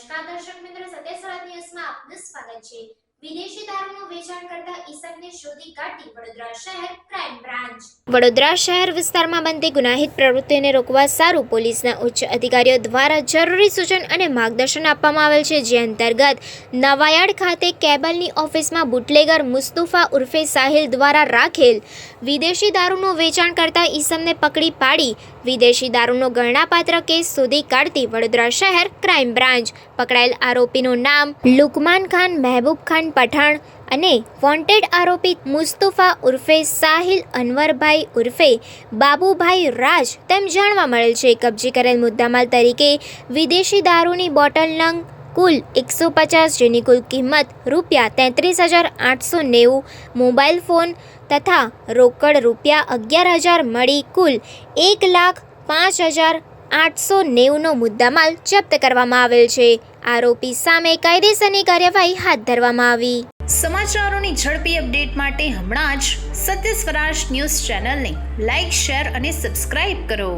નમસ્કાર દર્શક મિત્રો સત્ય સવાદ ન્યૂઝમાં આપનું સ્વાગત છે. વિદેશી દારૂનું વેચાણ કરતા ઈસમને શોધી કાઢી વડોદરા શહેર ક્રાઇમ બ્રાન્ચ વડોદરા શહેર વિસ્તારમાં બનતી ગુનાહિત પ્રવૃત્તિને રોકવા સારું પોલીસના ઉચ્ચ અધિકારીઓ દ્વારા જરૂરી સૂચન અને માર્ગદર્શન આપવામાં આવેલ છે. જે અંતર્ગત નવાયાડ ખાતે કેબલની ઓફિસમાં બુટલેગર મુસ્તુફા ઉર્ફે સાહિલ દ્વારા રાખેલ વિદેશી દારૂનું વેચાણ કરતા ઈસમને પકડી પાડી વિદેશી દારૂનો ગણનાપાત્ર કેસ શોધી કાઢતી વડોદરા શહેર ક્રાઇમ બ્રાન્ચ. પકડાયેલ આરોપીનું નામ લુકમાન ખાન, મહેબૂબ ખાન પઠાણ અને વોન્ટેડ આરોપી મુસ્તુફા ઉર્ફે સાહિલ અનવરભાઈ ઉર્ફે બાબુભાઈ રાજ તેમ જાણવા મળેલ છે. કબજે કરેલ મુદ્દામાલ તરીકે વિદેશી દારૂની બોટલ નંગ કુલ એકસો પચાસ જેની કુલ કિંમત રૂપિયા તેત્રીસ હજાર આઠસો નેવું મોબાઈલ ફોન તથા રોકડ રૂપિયા અગિયાર હજાર મળી કુલ એક લાખ પાંચ હજાર આઠસો નેવુંનો મુદ્દામાલ જપ્ત કરવામાં આવેલ છે. આરોપી સામે કાયદેસરની કાર્યવાહી હાથ ધરવામાં આવી. સમાચારોની ઝડપી અપડેટ માટે હમણાં જ સત્ય સ્વરાજ ન્યૂઝ ચેનલને લાઇક શેર અને સબસ્ક્રાઇબ કરો.